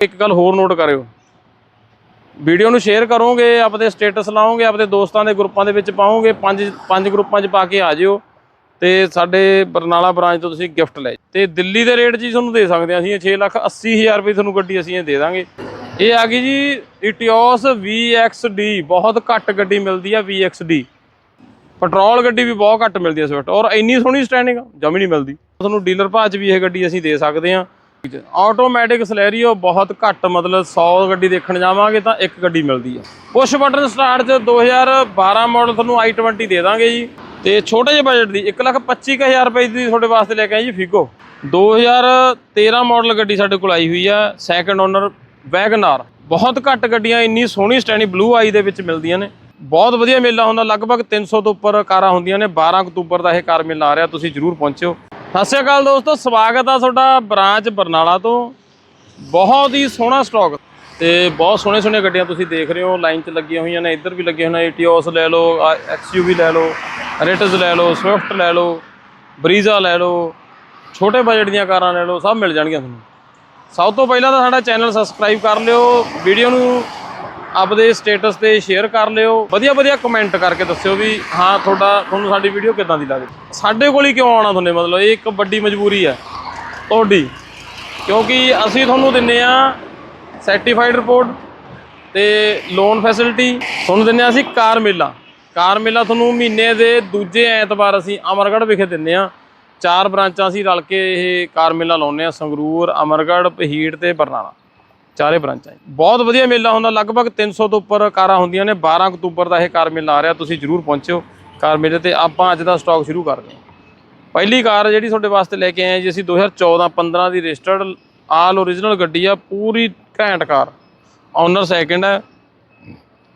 ਇੱਕ ਗੱਲ ਹੋਰ ਨੋਟ ਕਰਿਓ। ਵੀਡੀਓ ਨੂੰ ਸ਼ੇਅਰ ਕਰੋਗੇ, ਆਪਦੇ ਸਟੇਟਸ ਲਾਓਗੇ, ਆਪਦੇ ਦੋਸਤਾਂ ਦੇ ਗਰੁੱਪਾਂ ਦੇ ਵਿੱਚ ਪਾਓਗੇ, ਪੰਜ ਪੰਜ ਗਰੁੱਪਾਂ 'ਚ ਪਾ ਕੇ ਆ ਜਿਓ ਤੇ ਸਾਡੇ ਬਰਨਾਲਾ ਬ੍ਰਾਂਚ ਤੋਂ ਤੁਸੀਂ ਗਿਫਟ ਲੈ ਜਾਓ। ਤੇ ਦਿੱਲੀ ਦੇ ਰੇਟ ਜੀ ਤੁਹਾਨੂੰ ਦੇ ਸਕਦੇ ਹਾਂ ਅਸੀਂ, ਇਹ 6 ਲੱਖ 80 ਹਜ਼ਾਰ ਰੁਪਏ ਤੁਹਾਨੂੰ ਗੱਡੀ ਅਸੀਂ ਇਹ ਦੇ ਦਾਂਗੇ। ਇਹ ਆ ਗਈ ਜੀ ਇਟਿਓਸ VXD ਬਹੁਤ ਘੱਟ ਗੱਡੀ ਮਿਲਦੀ ਆ VXD ਪੈਟਰੋਲ ਗੱਡੀ ਵੀ ਬਹੁਤ ਘੱਟ ਮਿਲਦੀ ਹੈ ਸਵਿਫਟ, ਔਰ ਇੰਨੀ ਸੋਹਣੀ ਸਟੈਂਡਿੰਗ ਜਮੀ ਨਹੀਂ ਮਿਲਦੀ। ਤੁਹਾਨੂੰ ਡੀਲਰ ਭਾਅ 'ਚ ਵੀ ਇਹ ਗੱਡੀ ਅਸੀਂ ਦੇ ਸਕਦੇ ਹਾਂ। ਆਟੋਮੈਟਿਕ ਸਲੈਰੀਓ ਬਹੁਤ ਘੱਟ, ਮਤਲਬ 100 ਗੱਡੀ ਦੇਖਣ ਜਾਵਾਂਗੇ ਤਾਂ ਇੱਕ ਗੱਡੀ ਮਿਲਦੀ ਹੈ ਪੁਸ਼ ਬਟਨ ਸਟਾਰਟ 'ਚ 2012 ਮਾਡਲ ਤੁਹਾਨੂੰ i20 ਦੇ ਦਾਂਗੇ ਜੀ। ਤੇ ਛੋਟੇ ਜਿਹੇ ਬਜਟ ਦੀ 125000 ਰੁਪਏ ਦੀ ਤੁਹਾਡੇ ਵਾਸਤੇ ਲੈ ਕੇ ਆਏ ਜੀ ਫਿਗੋ 2013 ਮਾਡਲ ਗੱਡੀ ਸਾਡੇ ਕੋਲ ਆਈ ਹੋਈ ਆ ਸੈਕੰਡ ਓਨਰ ਵੈਗਨਾਰ ਬਹੁਤ ਘੱਟ ਗੱਡੀਆਂ, ਇੰਨੀ ਸੋਹਣੀ ਸਟੈਂਡੀ ਬਲੂ ਆਈ ਦੇ ਵਿੱਚ ਮਿਲਦੀਆਂ ਨੇ। ਬਹੁਤ ਵਧੀਆ ਮੇਲਾ ਹੁੰਦਾ, ਲਗਭਗ 300 ਤੋਂ ਉੱਪਰ ਕਾਰਾਂ ਹੁੰਦੀਆਂ ਨੇ 12 ਅਕਤੂਬਰ ਦਾ ਇਹ ਕਾਰ ਮੇਲਾ ਆ ਰਿਹਾ, ਤੁਸੀਂ ਜਰੂਰ ਪਹੁੰਚਿਓ। ਸਤਿ ਸ਼੍ਰੀ ਅਕਾਲ ਦੋਸਤੋ, ਸਵਾਗਤ ਆ ਤੁਹਾਡਾ ਬ੍ਰਾਂਚ ਬਰਨਾਲਾ ਤੋਂ। ਬਹੁਤ ਹੀ ਸੋਹਣਾ ਸਟਾਕ ਤੇ ਬਹੁਤ ਸੋਹਣੇ ਸੋਹਣੇ ਗੱਡੀਆਂ ਤੁਸੀਂ ਦੇਖ ਰਹੇ ਹੋ, ਲਾਈਨ 'ਚ ਲੱਗੀਆਂ ਹੋਈਆਂ ਨੇ, ਇੱਧਰ ਵੀ ਲੱਗੇ ਹੋਏ ਨੇ ਈਟੀਓਸ ਲੈ ਲਓ ਐਕਸਯੂਵੀ ਲੈ ਲਓ ਰੇਟਸ ਲੈ ਲਓ ਸਵਿਫਟ ਲੈ ਲਓ ਬਰੀਜ਼ਾ ਲੈ ਲਓ, ਛੋਟੇ ਬਜਟ ਦੀਆਂ ਕਾਰਾਂ ਲੈ ਲਓ, ਸਭ ਮਿਲ ਜਾਣਗੀਆਂ ਤੁਹਾਨੂੰ। ਸਭ ਤੋਂ ਪਹਿਲਾਂ ਤਾਂ ਸਾਡਾ ਚੈਨਲ ਸਬਸਕ੍ਰਾਈਬ ਕਰ ਲਿਓ ਵੀਡੀਓ ਨੂੰ ਆਪਦੇ ਸਟੇਟਸ ਤੇ ਸ਼ੇਅਰ ਕਰ ਲਿਓ। ਵਧੀਆ ਵਧੀਆ ਕਮੈਂਟ ਕਰਕੇ ਦੱਸਿਓ ਵੀ, ਹਾਂ, ਤੁਹਾਡਾ, ਤੁਹਾਨੂੰ ਸਾਡੀ ਵੀਡੀਓ ਕਿੱਦਾਂ ਦੀ ਲੱਗੀ ਸਾਡੇ ਕੋਲ ਹੀ ਕਿਉਂ ਆਉਣਾ ਤੁਹਾਨੂੰ? ਮਤਲਬ ਇਹ ਇੱਕ ਵੱਡੀ ਮਜਬੂਰੀ ਹੈ ਤੁਹਾਡੀ। ਕਿਉਂਕਿ ਅਸੀਂ ਤੁਹਾਨੂੰ ਦਿੰਨੇ ਆ ਸਰਟੀਫਾਈਡ ਰਿਪੋਰਟ ਤੇ ਲੋਨ ਫੈਸਿਲਿਟੀ ਤੁਹਾਨੂੰ ਦਿੰਨੇ ਆ ਅਸੀਂ ਕਾਰ ਮੇਲਾ। ਕਾਰ ਮੇਲਾ ਤੁਹਾਨੂੰ ਮਹੀਨੇ ਦੇ ਦੂਜੇ ਐਤਵਾਰ ਅਸੀਂ ਅਮਰਗੜ੍ਹ ਵਿਖੇ ਦਿੰਨੇ ਆ। ਚਾਰ ਬ੍ਰਾਂਚਾਂ ਅਸੀਂ ਰਲ ਕੇ ਇਹ ਕਾਰ ਮੇਲਾ ਲਾਉਂਦੇ ਆ, ਸੰਗਰੂਰ, ਅਮਰਗੜ੍ਹ ਪਹੀੜ ਤੇ ਬਰਨਾਲਾ। ਚਾਰੇ ਬ੍ਰਾਂਚਾਂ ਬਹੁਤ ਵਧੀਆ ਮੇਲਾ ਹੁੰਦਾ, ਲਗਭਗ 300 ਤੋਂ ਉੱਪਰ ਕਾਰਾਂ ਹੁੰਦੀਆਂ ਨੇ 12 ਅਕਤੂਬਰ ਦਾ ਇਹ ਕਾਰ ਮੇਲਾ ਆ ਰਿਹਾ, ਤੁਸੀਂ ਜਰੂਰ ਪਹੁੰਚਿਓ ਕਾਰ ਮੇਲੇ ਤੇ। ਆਪਾਂ ਅੱਜ ਦਾ ਸਟਾਕ ਸ਼ੁਰੂ ਕਰਦੇ ਹਾਂ ਪਹਿਲੀ ਕਾਰ ਜਿਹੜੀ ਤੁਹਾਡੇ ਵਾਸਤੇ ਲੈ ਕੇ ਆਏ ਜੀ, ਅਸੀਂ 2014 15 ਦੀ ਰਜਿਸਟਰਡ ਆਲ ਓਰੀਜਨਲ ਗੱਡੀ ਆ, ਪੂਰੀ ਘੈਂਟ ਕਾਰ। ਓਨਰ ਸੈਕਿੰਡ ਹੈ।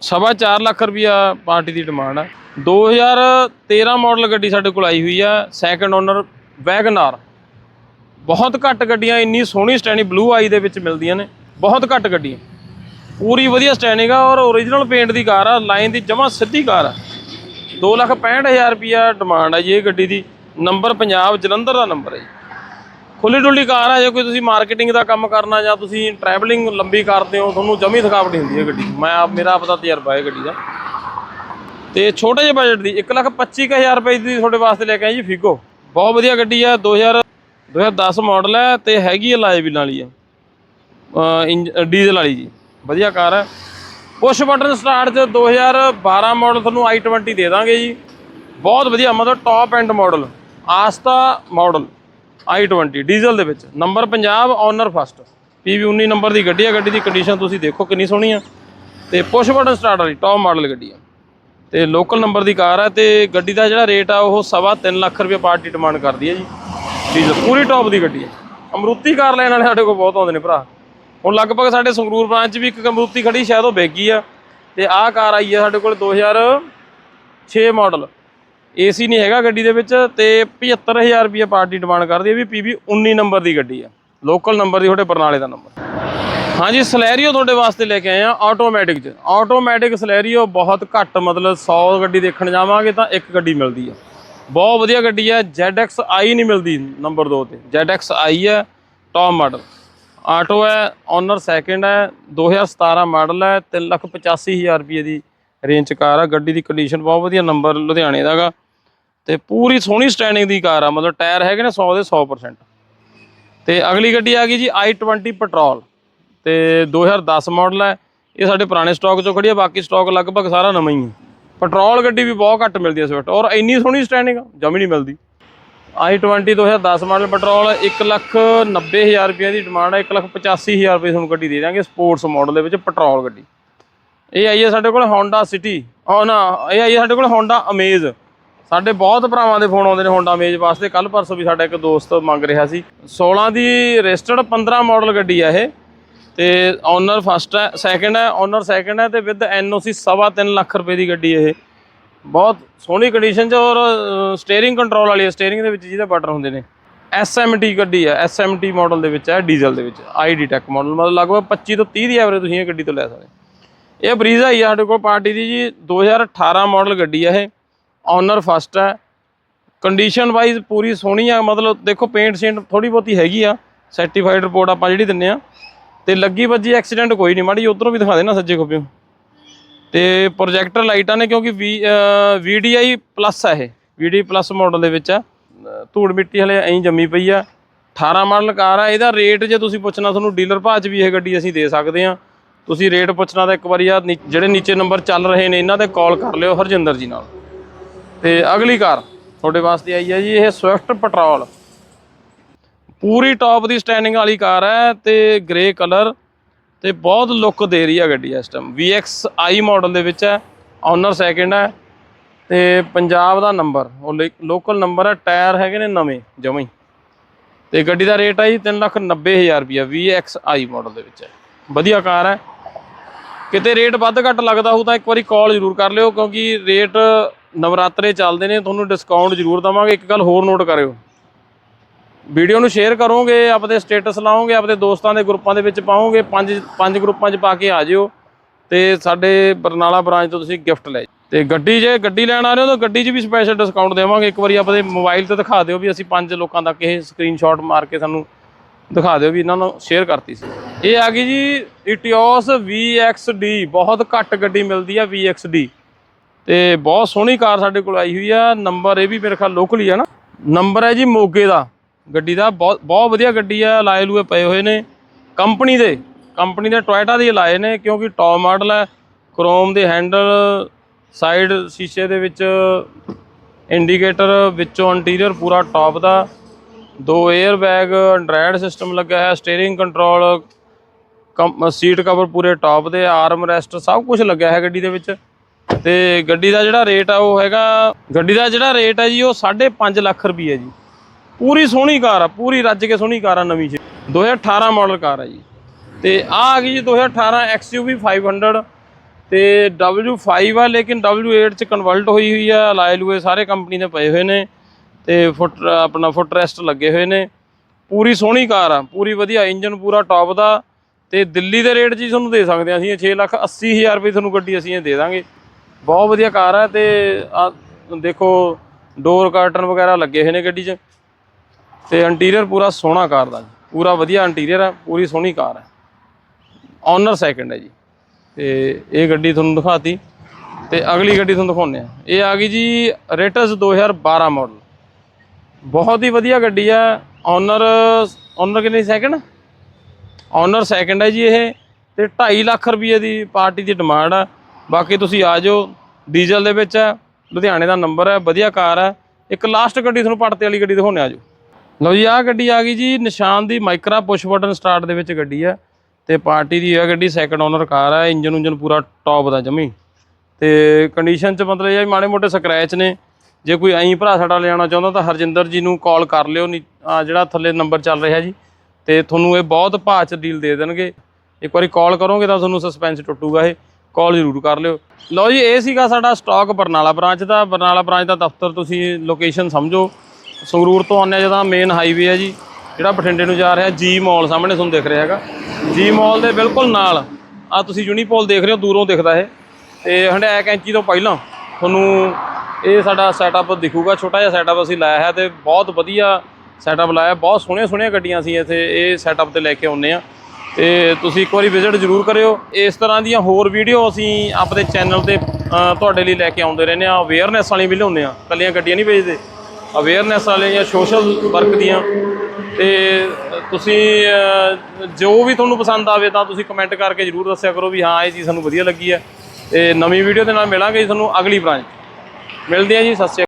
ਸਵਾ 4 ਲੱਖ ਰੁਪਿਆ ਪਾਰਟੀ ਦੀ ਡਿਮਾਂਡ ਹੈ। 2013 ਮਾਡਲ ਗੱਡੀ ਸਾਡੇ ਕੋਲ ਆਈ ਹੋਈ ਆ ਸੈਕਿੰਡ ਓਨਰ ਵੈਗਨਾਰ। ਬਹੁਤ ਘੱਟ ਗੱਡੀਆਂ, ਇੰਨੀ ਸੋਹਣੀ ਸਟੈਂਡੀ ਬਲੂ ਆਈ ਦੇ ਵਿੱਚ ਮਿਲਦੀਆਂ ਨੇ। ਬਹੁਤ ਘੱਟ ਗੱਡੀਆਂ ਪੂਰੀ ਵਧੀਆ ਸਟੈਂਡਿੰਗ ਆ ਔਰ ਓਰੀਜਨਲ ਪੇਂਟ ਦੀ ਕਾਰ ਆ ਲਾਈਨ ਦੀ ਜਮਾ ਸਿੱਧੀ ਕਾਰ ਆ। 265000 ਰੁਪਿਆ ਡਿਮਾਂਡ ਹੈ ਜੀ ਇਹ ਗੱਡੀ ਦੀ। ਨੰਬਰ ਪੰਜਾਬ, ਜਲੰਧਰ ਦਾ ਨੰਬਰ ਹੈ ਜੀ। ਖੁੱਲੀ ਡੁੱਲੀ ਕਾਰ ਆ, ਜੇ ਕੋਈ ਤੁਸੀਂ ਮਾਰਕੀਟਿੰਗ ਦਾ ਕੰਮ ਕਰਨਾ ਜਾਂ ਤੁਸੀਂ ਟਰੈਵਲਿੰਗ ਲੰਬੀ ਕਰਦੇ ਹੋ, ਤੁਹਾਨੂੰ ਜਮੀ ਥਕਾਵਟ ਨਹੀਂ ਹੁੰਦੀ ਹੈ ਗੱਡੀ। ਮੈਂ ਆਪ, ਮੇਰਾ ਆਪ ਦਾ ਤਜਰਬਾ ਹੈ ਗੱਡੀ ਦਾ। ਤੇ ਛੋਟੇ ਜਿਹੇ ਬਜਟ ਦੀ 125000 ਰੁਪਏ ਦੀ ਤੁਹਾਡੇ ਵਾਸਤੇ ਲੈ ਕੇ ਆਏ ਜੀ ਫਿਗੋ ਬਹੁਤ ਵਧੀਆ ਗੱਡੀ ਆ 2000 2010 ਮਾਡਲ ਹੈ ਤੇ ਹੈਗੀ ਹੈ ਲਾਈਵ ਵਾਲੀ ਆ। ਡੀਜ਼ਲ ਵਾਲੀ ਜੀ। ਵਧੀਆ ਕਾਰ ਹੈ। ਪੁਸ਼ ਬਟਨ ਸਟਾਰਟ 'ਚ 2012 ਮਾਡਲ ਤੁਹਾਨੂੰ i20 ਦੇ ਦਾਂਗੇ ਜੀ। ਬਹੁਤ ਵਧੀਆ, ਮਤਲਬ top end model Asta model i20 diesel ਦੇ ਵਿੱਚ। Number Punjab owner first PV 19 number ਦੀ ਗੱਡੀ ਆ ਗੱਡੀ ਦੀ ਕੰਡੀਸ਼ਨ ਤੁਸੀਂ ਦੇਖੋ ਕਿੰਨੀ ਸੋਹਣੀ ਆ। ਤੇ ਪੁਸ਼ ਬਟਨ ਸਟਾਰਟ ਵਾਲੀ ਟੌਪ ਮਾਡਲ ਗੱਡੀ ਆ। ਤੇ ਲੋਕਲ ਨੰਬਰ ਦੀ ਕਾਰ ਹੈ ਤੇ ਗੱਡੀ ਦਾ ਜਿਹੜਾ ਰੇਟ ਆ, ਉਹ ਸਵਾ ਤਿੰਨ ਲੱਖ ਰੁਪਏ ਪਾਰਟੀ ਡਿਮਾਂਡ ਕਰਦੀ ਹੈ ਜੀ। ਡੀਜ਼ਲ, ਪੂਰੀ ਟੌਪ ਦੀ ਗੱਡੀ ਹੈ। ਅਮਰੂਤੀ ਕਾਰ ਲੈਣ ਵਾਲੇ ਸਾਡੇ ਕੋਲ ਬਹੁਤ ਆਉਂਦੇ ਨੇ ਭਰਾ। ਹੁਣ ਲਗਭਗ ਸਾਡੇ ਸੰਗਰੂਰ ਬ੍ਰਾਂਚ 'ਚ ਵੀ ਇੱਕ ਅਮਰੂਤੀ ਖੜੀ, ਸ਼ਾਇਦ ਉਹ ਬੈਗੀ ਆ। ਤੇ ਆਹ ਕਾਰ ਆਈ ਹੈ ਸਾਡੇ ਕੋਲ 2006 ਮਾਡਲ। ਏਸੀ ਨਹੀਂ ਹੈਗਾ ਗੱਡੀ ਦੇ ਵਿੱਚ ਤੇ 75000 ਰੁਪਏ ਪਾਰਟੀ ਡਿਮਾਂਡ ਕਰਦੀ ਹੈ ਵੀ ਪੀਬੀ 19 ਨੰਬਰ ਦੀ ਗੱਡੀ ਆ। ਲੋਕਲ ਨੰਬਰ ਦੀ ਤੁਹਾਡੇ ਬਰਨਾਲੇ ਦਾ ਨੰਬਰ ਹਾਂਜੀ, ਸਲੈਰੀਓ ਤੁਹਾਡੇ ਵਾਸਤੇ ਲੈ ਕੇ ਆਏ ਆ ਆਟੋਮੈਟਿਕ 'ਚ। ਆਟੋਮੈਟਿਕ ਸਲੈਰੀਓ ਬਹੁਤ ਘੱਟ ਮਤਲਬ 100 ਗੱਡੀ ਦੇਖਣ ਜਾਵਾਂਗੇ ਤਾਂ ਇੱਕ ਗੱਡੀ ਮਿਲਦੀ ਆ। ਬਹੁਤ ਵਧੀਆ ਗੱਡੀ ਆ ZXi ਨਹੀਂ ਮਿਲਦੀ ਨੰਬਰ 2 ਤੇ। ZXi ਹੈ ਟੌਪ ਮਾਡਲ ਆਟੋ ਹੈ ਓਨਰ ਸੈਕਿੰਡ ਹੈ 2017 ਮਾਡਲ ਹੈ 385000 ਰੁਪਏ ਦੀ ਰੇਂਜ 'ਚ ਕਾਰ ਆ। ਗੱਡੀ ਦੀ ਕੰਡੀਸ਼ਨ ਬਹੁਤ ਵਧੀਆ ਨੰਬਰ ਲੁਧਿਆਣੇ ਦਾਗਾ ਤੇ ਪੂਰੀ ਸੋਹਣੀ ਸਟੈਂਡਿੰਗ ਦੀ ਕਾਰ ਆ, ਮਤਲਬ ਟਾਇਰ ਹੈਗੇ ਨੇ 100 ਦੇ 100% ਤੇ ਅਗਲੀ ਗੱਡੀ ਆ ਗਈ ਜੀ i20 ਪੈਟਰੋਲ। ਤੇ 2010 ਮਾਡਲ ਹੈ, ਇਹ ਸਾਡੇ ਪੁਰਾਣੇ ਸਟਾਕ ਚੋਂ ਖੜੀ ਆ, ਬਾਕੀ ਸਟਾਕ ਲਗਭਗ ਸਾਰਾ ਨਵਾਂ ਹੀ ਹੈ ਪੈਟਰੋਲ ਗੱਡੀ ਵੀ ਬਹੁਤ ਘੱਟ ਮਿਲਦੀ ਹੈ ਇਸ ਸਵਿਫਟ ਔਰ ਇੰਨੀ ਸੋਹਣੀ ਸਟੈਂਡਿੰਗ ਜਮੀ ਨਹੀਂ ਮਿਲਦੀ। I20 2010 ਮਾਡਲ ਪੈਟਰੋਲ 190000 ਰੁਪਏ ਦੀ ਡਿਮਾਂਡ ਹੈ 185000 ਰੁਪਏ ਤੁਹਾਨੂੰ ਗੱਡੀ ਦੇ ਦਾਂਗੇ ਸਪੋਰਟਸ ਮਾਡਲ ਦੇ ਵਿੱਚ ਪੈਟਰੋਲ ਗੱਡੀ। ਇਹ ਆਈ ਹੈ ਸਾਡੇ ਕੋਲ Honda City ਉਹ ਨਾ, ਇਹ ਆਈ ਹੈ ਸਾਡੇ ਕੋਲ Honda Amaze ਸਾਡੇ ਬਹੁਤ ਭਰਾਵਾਂ ਦੇ ਫੋਨ ਆਉਂਦੇ ਨੇ Honda Amaze ਵਾਸਤੇ। ਕੱਲ ਪਰਸੋਂ ਵੀ ਸਾਡਾ ਇੱਕ ਦੋਸਤ ਮੰਗ ਰਿਹਾ ਸੀ। 16 ਦੀ ਰਜਿਸਟਰਡ 15 ਮਾਡਲ ਗੱਡੀ ਆ ਇਹ। ਤੇ ਓਨਰ ਫਸਟ ਹੈ ਸੈਕੰਡ ਹੈ ਓਨਰ ਸੈਕੰਡ ਹੈ ਤੇ ਵਿਦ ਐਨਓਸੀ ਸਵਾ ਤਿੰਨ ਲੱਖ ਰੁਪਏ ਦੀ ਗੱਡੀ ਇਹ। ਬਹੁਤ ਸੋਹਣੀ ਕੰਡੀਸ਼ਨ 'ਚ ਔਰ ਸਟੀਅਰਿੰਗ ਕੰਟਰੋਲ ਵਾਲੀ ਹੈ। ਸਟੀਅਰਿੰਗ ਦੇ ਵਿੱਚ ਜਿਹਦੇ ਬਟਨ ਹੁੰਦੇ ਨੇ। SMT ਗੱਡੀ ਹੈ। SMT ਮਾਡਲ ਦੇ ਵਿੱਚ ਹੈ ਡੀਜ਼ਲ ਦੇ ਵਿੱਚ ID ਟੈਕ ਮਾਡਲ ਮਤਲਬ ਲਗਭਗ 25 ਤੋਂ 30 ਦੀ ਐਵਰੇਜ ਤੁਸੀਂ ਇਹ ਗੱਡੀ ਤੋਂ ਲੈ ਸਕਦੇ ਇਹ ਬਰੀਜ਼ਾ ਹੀ ਆ ਸਾਡੇ ਕੋਲ ਪਾਰਟੀ ਦੀ ਜੀ। 2018 ਮਾਡਲ ਗੱਡੀ ਹੈ ਇਹ। ਓਨਰ ਫਸਟ ਹੈ। ਕੰਡੀਸ਼ਨ ਵਾਈਜ਼ ਪੂਰੀ ਸੋਹਣੀ ਆ। ਮਤਲਬ ਦੇਖੋ ਪੇਂਟ ਸ਼ੇਂਟ ਥੋੜੀ ਬਹੁਤੀ ਹੈਗੀ ਆ। ਸਰਟੀਫਾਈਡ ਰਿਪੋਰਟ ਆਪਾਂ ਜਿਹੜੀ ਦਿੰਨੇ ਆ। ਤੇ ਲੱਗੀ ਵੱਜੀ ਐਕਸੀਡੈਂਟ ਕੋਈ ਨਹੀਂ ਮਾੜੀ ਉਧਰੋਂ ਵੀ ਦਿਖਾ ਦੇਣਾ ਸੱਜੇ ਖੱਬੇ ਤੇ ਪ੍ਰੋਜੈਕਟਰ ਲਾਈਟਾਂ ਨੇ ਕਿਉਂਕਿ VDI ਪਲੱਸ ਆ ਇਹ। VDI ਪਲੱਸ ਮਾਡਲ ਦੇ ਵਿੱਚ ਆ। ਧੂੜ ਮਿੱਟੀ ਹਲੇ ਐਂ ਜੰਮੀ ਪਈ ਆ। 18 ਮਾਡਲ ਕਾਰ ਆ। ਇਹਦਾ ਰੇਟ ਜੇ ਤੁਸੀਂ ਪੁੱਛਣਾ ਤੁਹਾਨੂੰ ਡੀਲਰ ਭਾਅ 'ਚ ਵੀ ਇਹ ਗੱਡੀ ਅਸੀਂ ਦੇ ਸਕਦੇ ਆ। ਤੁਸੀਂ ਰੇਟ ਪੁੱਛਣਾ ਤਾਂ ਇੱਕ ਵਾਰੀ ਆ, ਨੀ- ਜਿਹੜੇ ਨੀਚੇ ਨੰਬਰ ਚੱਲ ਰਹੇ ਨੇ, ਇਹਨਾਂ ਤੇ ਕਾਲ ਕਰ ਲਿਓ ਹਰਜਿੰਦਰ ਜੀ ਨਾਲ। ਤੇ ਅਗਲੀ ਕਾਰ ਤੁਹਾਡੇ ਵਾਸਤੇ ਆਈ ਹੈ ਜੀ, ਇਹ ਸਵਿਫਟ ਪੈਟਰੋਲ ਪੂਰੀ ਟੌਪ ਦੀ ਸਟੈਂਡਿੰਗ ਵਾਲੀ ਕਾਰ ਹੈ ਤੇ ਗ੍ਰੇ ਕਲਰ ਤੇ ਬਹੁਤ ਲੁੱਕ ਦੇ ਰਹੀ ਆ ਗੱਡੀ ਇਸ ਟਾਈਮ VXI ਮਾਡਲ ਦੇ ਵਿੱਚ ਹੈ ਓਨਰ ਸੈਕਿੰਡ ਹੈ ਤੇ ਪੰਜਾਬ ਦਾ ਨੰਬਰ ਉਹ ਲੋਕਲ ਨੰਬਰ ਹੈ ਟਾਇਰ ਹੈਗੇ ਨੇ ਨਵੇਂ ਜਮਾਂ ਹੀ। ਤੇ ਗੱਡੀ ਦਾ ਰੇਟ ਹੈ ਜੀ 390000 ਰੁਪਿਆ VXI ਮਾਡਲ ਦੇ ਵਿੱਚ ਹੈ। ਵਧੀਆ ਕਾਰ ਹੈ। ਕਿਤੇ ਰੇਟ ਵੱਧ ਘੱਟ ਲੱਗਦਾ ਹੋਊ ਤਾਂ ਇੱਕ ਵਾਰੀ ਕਾਲ ਜ਼ਰੂਰ ਕਰ ਲਿਓ, ਕਿਉਂਕਿ ਰੇਟ ਨਵਰਾਤਰੇ ਚੱਲਦੇ ਨੇ, ਤੁਹਾਨੂੰ ਡਿਸਕਾਊਂਟ ਜ਼ਰੂਰ ਦਵਾਂਗੇ। ਇੱਕ ਗੱਲ ਹੋਰ ਨੋਟ ਕਰਿਓ। ਵੀਡੀਓ ਨੂੰ ਸ਼ੇਅਰ ਕਰੋਗੇ, ਆਪਦੇ ਸਟੇਟਸ ਲਾਓਗੇ, ਆਪਦੇ ਦੋਸਤਾਂ ਦੇ ਗਰੁੱਪਾਂ ਦੇ ਵਿੱਚ ਪਾਓਗੇ, ਪੰਜ ਪੰਜ ਗਰੁੱਪਾਂ 'ਚ ਪਾ ਕੇ ਆ ਜਿਓ ਤੇ ਸਾਡੇ ਬਰਨਾਲਾ ਬ੍ਰਾਂਚ ਤੋਂ ਤੁਸੀਂ ਗਿਫਟ ਲੈ ਜਾਓ। ਤੇ ਗੱਡੀ ਜੇ ਗੱਡੀ ਲੈਣ ਆ ਰਹੇ ਹੋ ਤਾਂ ਗੱਡੀ 'ਚ ਵੀ ਸਪੈਸ਼ਲ ਡਿਸਕਾਊਂਟ ਦੇਵਾਂਗੇ। ਇੱਕ ਵਾਰੀ ਆਪਦੇ ਮੋਬਾਈਲ ਤੇ ਦਿਖਾ ਦਿਓ ਵੀ ਅਸੀਂ ਪੰਜ ਲੋਕਾਂ ਤੱਕ ਇਹ ਸਕਰੀਨਸ਼ਾਟ ਮਾਰ ਕੇ ਸਾਨੂੰ ਦਿਖਾ ਦਿਓ ਵੀ ਇਹਨਾਂ ਨੂੰ ਸ਼ੇਅਰ ਕਰਤੀ ਸੀ। ਇਹ ਆ ਗਈ ਜੀ ਇਟਿਓਸ VXD ਬਹੁਤ ਘੱਟ ਗੱਡੀ ਮਿਲਦੀ ਆ VXD ਤੇ ਬਹੁਤ ਸੋਹਣੀ ਕਾਰ ਸਾਡੇ ਕੋਲ ਆਈ ਹੋਈ ਆ। ਨੰਬਰ ਇਹ ਵੀ ਮੇਰੇ ਖਿਆਲ ਲੋਕਲ ਹੀ ਆ ਨਾ। ਨੰਬਰ ਹੈ ਜੀ ਮੋਗੇ ਦਾ। ਗੱਡੀ ਦਾ ਬਹੁਤ ਬਹੁਤ ਵਧੀਆ ਗੱਡੀ ਆ, ਲਾਏ ਲੂਏ ਪਏ ਹੋਏ ਨੇ। ਕੰਪਨੀ ਦੇ ਕੰਪਨੀ ਦੇ ਟੋਇਟਾ ਦੇ ਲਾਏ ਨੇ, ਕਿਉਂਕਿ ਟੌਪ ਮਾਡਲ ਹੈ। ਕ੍ਰੋਮ ਦੇ ਹੈਂਡਲ, ਸਾਈਡ ਸ਼ੀਸ਼ੇ ਦੇ ਵਿੱਚ, ਇੰਡੀਕੇਟਰ ਵਿੱਚੋਂ ਇੰਟੀਰੀਅਰ ਪੂਰਾ ਟੌਪ ਦਾ। ਦੋ 에ਅਰ ਬੈਗ ਐਂਡਰਾਇਡ ਸਿਸਟਮ ਲੱਗਾ ਹੈ ਸਟੀਅਰਿੰਗ ਕੰਟਰੋਲ ਸੀਟ ਕਵਰ ਪੂਰੇ ਟੌਪ ਦੇ ਆਰਮ ਰੈਸਟ ਸਭ ਕੁਝ ਲੱਗਿਆ ਹੈ ਗੱਡੀ ਦੇ ਵਿੱਚ। ਤੇ ਗੱਡੀ ਦਾ ਜਿਹੜਾ ਰੇਟ ਆ, ਉਹ ਹੈਗਾ, ਗੱਡੀ ਦਾ ਜਿਹੜਾ ਰੇਟ ਹੈ ਜੀ, ਉਹ 5.5 ਲੱਖ ਰੁਪਏ ਜੀ। ਪੂਰੀ ਸੋਹਣੀ ਕਾਰ ਆ, ਪੂਰੀ ਰੱਜ ਕੇ ਸੋਹਣੀ ਕਾਰ ਆ ਨਵੀਂ ਜੀ 2018 ਮਾਡਲ ਕਾਰ ਆ ਜੀ। ਤੇ ਆ ਆ ਗਈ ਜੀ 2018 XUV 500 ਤੇ W5 ਆ, ਲੇਕਿਨ W8 ਚ ਕਨਵਰਟ ਹੋਈ ਹੋਈ ਆ, ਲਾਏ ਲੂਏ ਸਾਰੇ ਕੰਪਨੀ ਦੇ ਪਏ ਹੋਏ ਨੇ ਤੇ ਫੁੱਟ, ਆਪਣਾ ਫੁੱਟ ਰੈਸਟ ਲੱਗੇ ਹੋਏ ਨੇ। ਪੂਰੀ ਸੋਹਣੀ ਕਾਰ ਆ, ਪੂਰੀ ਵਧੀਆ, ਇੰਜਨ ਪੂਰਾ ਟੌਪ ਦਾ। ਤੇ ਦਿੱਲੀ ਦੇ ਰੇਟ 'ਚ ਹੀ ਤੁਹਾਨੂੰ ਦੇ ਸਕਦੇ ਹਾਂ ਅਸੀਂ, ਇਹ 6 ਲੱਖ 80 ਹਜ਼ਾਰ ਰੁਪਏ ਤੁਹਾਨੂੰ ਗੱਡੀ ਅਸੀਂ ਇਹ ਦੇ ਦਾਂਗੇ। ਬਹੁਤ ਵਧੀਆ ਕਾਰ ਆ ਤੇ ਆ, ਦੇਖੋ ਡੋਰ ਕਾਰਟਨ ਵਗੈਰਾ ਲੱਗੇ ਹੋਏ ਨੇ ਗੱਡੀ 'ਚ। ਤੇ ਇੰਟੀਰੀਅਰ ਪੂਰਾ ਸੋਹਣਾ ਕਾਰ ਦਾ ਜੀ। ਪੂਰਾ ਵਧੀਆ ਇੰਟੀਰੀਅਰ ਹੈ, ਪੂਰੀ ਸੋਹਣੀ ਕਾਰ ਹੈ। ਓਨਰ ਸੈਕਿੰਡ ਹੈ ਜੀ। ਤੇ ਇਹ ਗੱਡੀ ਤੁਹਾਨੂੰ ਦਿਖਾਤੀ। ਤੇ ਅਗਲੀ ਗੱਡੀ ਤੁਹਾਨੂੰ ਦਿਖਾਉਂਦੇ ਆ ਇਹ ਆ ਗਈ ਜੀ ਰੇਟਸ 2012 ਮਾਡਲ ਬਹੁਤ ਹੀ ਵਧੀਆ ਗੱਡੀ ਹੈ। ਓਨਰ ਓਨਰ ਕਿੰਨੀ ਸੈਕਿੰਡ ਓਨਰ ਸੈਕਿੰਡ ਹੈ ਜੀ ਇਹ। ਤੇ 2.5 ਲੱਖ ਰੁਪਏ ਦੀ ਪਾਰਟੀ ਦੀ ਡਿਮਾਂਡ ਹੈ। ਬਾਕੀ ਤੁਸੀਂ ਆ ਜਾਓ। ਡੀਜ਼ਲ ਦੇ ਵਿੱਚ ਹੈ। ਲੁਧਿਆਣੇ ਦਾ ਨੰਬਰ ਹੈ। ਵਧੀਆ ਕਾਰ ਹੈ। ਇੱਕ ਲਾਸਟ ਗੱਡੀ ਤੁਹਾਨੂੰ ਪੜਤੇ ਵਾਲੀ ਗੱਡੀ ਦਿਖਾਉਣੇ ਆ ਜਾਓ ਲਓ ਜੀ, ਆਹ ਗੱਡੀ ਆ ਗਈ ਜੀ, ਨਿਸ਼ਾਨ ਦੀ ਮਾਈਕਰਾ ਪੁਸ਼ ਬਟਨ ਸਟਾਰਟ ਦੇ ਵਿੱਚ ਗੱਡੀ ਆ ਤੇ ਪਾਰਟੀ ਦੀ ਹੈ ਗੱਡੀ ਸੈਕੰਡ ਓਨਰ ਕਾਰ ਆ ਇੰਜਨ ਉਂਜਨ ਪੂਰਾ ਟੌਪ ਦਾ ਜਮੀ। ਤੇ ਕੰਡੀਸ਼ਨ ਚ ਮਤਲਬ ਇਹ ਮਾੜੇ ਮੋਟੇ ਸਕ੍ਰੈਚ ਨੇ। ਜੇ ਕੋਈ ਐਂ ਭਰਾ ਸਾਡਾ ਲਿਆਉਣਾ ਚਾਹੁੰਦਾ ਤਾਂ ਹਰਜਿੰਦਰ ਜੀ ਨੂੰ ਕਾਲ ਕਰ ਲਿਓ, ਨੀ- ਆਹ ਜਿਹੜਾ ਥੱਲੇ ਨੰਬਰ ਚੱਲ ਰਿਹਾ ਜੀ। ਤੇ ਤੁਹਾਨੂੰ ਇਹ ਬਹੁਤ ਭਾਅ ਚ ਡੀਲ ਦੇ ਦੇਣਗੇ। ਇੱਕ ਵਾਰੀ ਕਾਲ ਕਰੋਗੇ ਤਾਂ ਤੁਹਾਨੂੰ ਸਸਪੈਂਸ ਟੁੱਟੂਗਾ ਇਹ। ਕਾਲ ਜ਼ਰੂਰ ਕਰ ਲਿਓ। ਲਓ ਜੀ, ਇਹ ਸੀਗਾ ਸਾਡਾ ਸਟਾਕ ਬਰਨਾਲਾ ਬ੍ਰਾਂਚ ਦਾ। ਬਰਨਾਲਾ ਬ੍ਰਾਂਚ ਦਾ ਦਫ਼ਤਰ ਤੁਸੀਂ ਲੋਕੇਸ਼ਨ ਸਮਝੋ। ਸੰਗਰੂਰ ਤੋਂ ਆਉਂਦੇ ਜਦਾਂ ਮੇਨ ਹਾਈਵੇ ਹੈ ਜੀ, ਜਿਹੜਾ ਬਠਿੰਡੇ ਨੂੰ ਜਾ ਰਿਹਾ ਜੀ ਮਾਲ ਸਾਹਮਣੇ ਤੁਹਾਨੂੰ ਦਿਖ ਰਿਹਾ ਹੈਗਾ। ਜੀ ਮਾਲ ਦੇ ਬਿਲਕੁਲ ਨਾਲ ਆ ਤੁਸੀਂ ਯੂਨੀਪੋਲ ਦੇਖ ਰਹੇ ਹੋ, ਦੂਰੋਂ ਦਿਖਦਾ ਇਹ। ਤੇ ਹੰਡਿਆ ਕੈਂਚੀ ਤੋਂ ਪਹਿਲਾਂ ਤੁਹਾਨੂੰ ਇਹ ਸਾਡਾ ਸੈਟਅਪ ਦਿਖੂਗਾ, ਛੋਟਾ ਜਿਹਾ ਸੈਟਅਪ ਅਸੀਂ ਲਾਇਆ ਹੈ ਤੇ ਬਹੁਤ ਵਧੀਆ ਸੈਟਅਪ ਲਾਇਆ ਬਹੁਤ ਸੋਹਣੀਆਂ ਸੋਹਣੀਆਂ ਗੱਡੀਆਂ ਅਸੀਂ ਇੱਥੇ ਇਹ ਸੈਟਅਪ ਤੇ ਲੈ ਕੇ ਆਉਂਦੇ ਆ ਤੇ ਤੁਸੀਂ ਇੱਕ ਵਾਰੀ ਵਿਜ਼ਿਟ ਜ਼ਰੂਰ ਕਰਿਓ। ਇਸ ਤਰ੍ਹਾਂ ਦੀਆਂ ਹੋਰ ਵੀਡੀਓ ਅਸੀਂ ਆਪਣੇ ਚੈਨਲ ਤੇ ਤੁਹਾਡੇ ਲਈ ਲੈ ਕੇ ਆਉਂਦੇ ਰਹਿੰਦੇ ਆ ਅਵੇਅਰਨੈਸ ਵਾਲੀ ਵੀ ਲਿਆਉਂਦੇ ਆ ਕੱਲੀਆਂ ਗੱਡੀਆਂ ਨਹੀਂ ਵੇਚਦੇ। ਅਵੇਅਰਨੈਸ ਵਾਲੇ ਜਾਂ ਸੋਸ਼ਲ ਵਰਕ ਦੀਆਂ, ਤੇ ਤੁਸੀਂ ਜੋ ਵੀ ਤੁਹਾਨੂੰ ਪਸੰਦ ਆਵੇ ਤਾਂ ਤੁਸੀਂ ਕਮੈਂਟ ਕਰਕੇ ਜਰੂਰ ਦੱਸਿਆ ਕਰੋ ਵੀ ਹਾਂ, ਇਹ ਚੀਜ਼ ਸਾਨੂੰ ਵਧੀਆ ਲੱਗੀ ਹੈ, ਤੇ ਨਵੀਂ ਵੀਡੀਓ ਦੇ ਨਾਲ ਮਿਲਾਂਗੇ ਜੀ ਤੁਹਾਨੂੰ ਅਗਲੀ ਬ੍ਰਾਂਚ ਮਿਲਦੇ ਆ ਜੀ, ਸਤਿ ਸ਼੍ਰੀ ਅਕਾਲ।